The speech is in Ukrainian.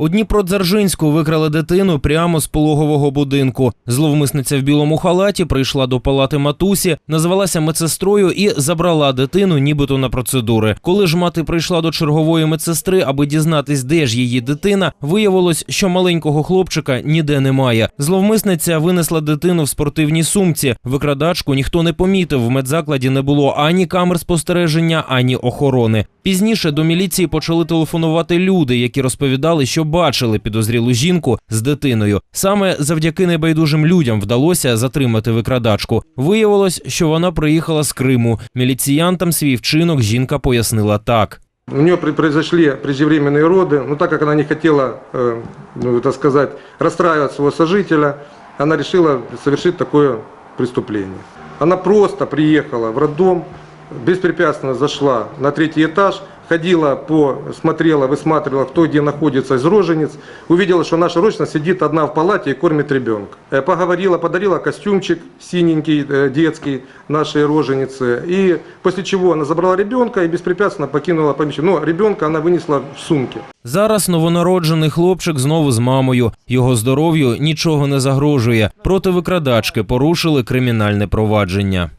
У Дніпродзержинську викрали дитину прямо з пологового будинку. Зловмисниця в білому халаті прийшла до палати матусі, назвалася медсестрою і забрала дитину, нібито на процедури. Коли ж мати прийшла до чергової медсестри, аби дізнатись, де ж її дитина, виявилось, що маленького хлопчика ніде немає. Зловмисниця винесла дитину в спортивній сумці. Викрадачку ніхто не помітив. В медзакладі не було ані камер спостереження, ані охорони. Пізніше до міліції почали телефонувати люди, які розповідали, що бачили підозрілу жінку з дитиною. Саме завдяки небайдужим людям вдалося затримати викрадачку. Виявилось, що вона приїхала з Криму. Міліціянтам свій вчинок жінка пояснила так. У нее при- произошли преждевременные роды, но так как она не хотела, э, ну, так сказать, расстраивать своего сожителя, она решила совершить такое преступление. Она просто приехала в роддом, беспрепятственно зашла на третий этаж, ходила по, смотрела, высматривала, кто где находится из рожениц, увидела, что наша роженица сидит одна в палате и кормит ребенка. Э, Поговорила, подарила костюмчик синенький, э, детский нашей роженицы, и после чего она забрала ребенка и беспрепятственно покинула помещение. Но ребенка она вынесла в сумке. Зараз новонароджений хлопчик знову з мамою. Його здоров'ю нічого не загрожує. Проти викрадачки порушили кримінальне провадження.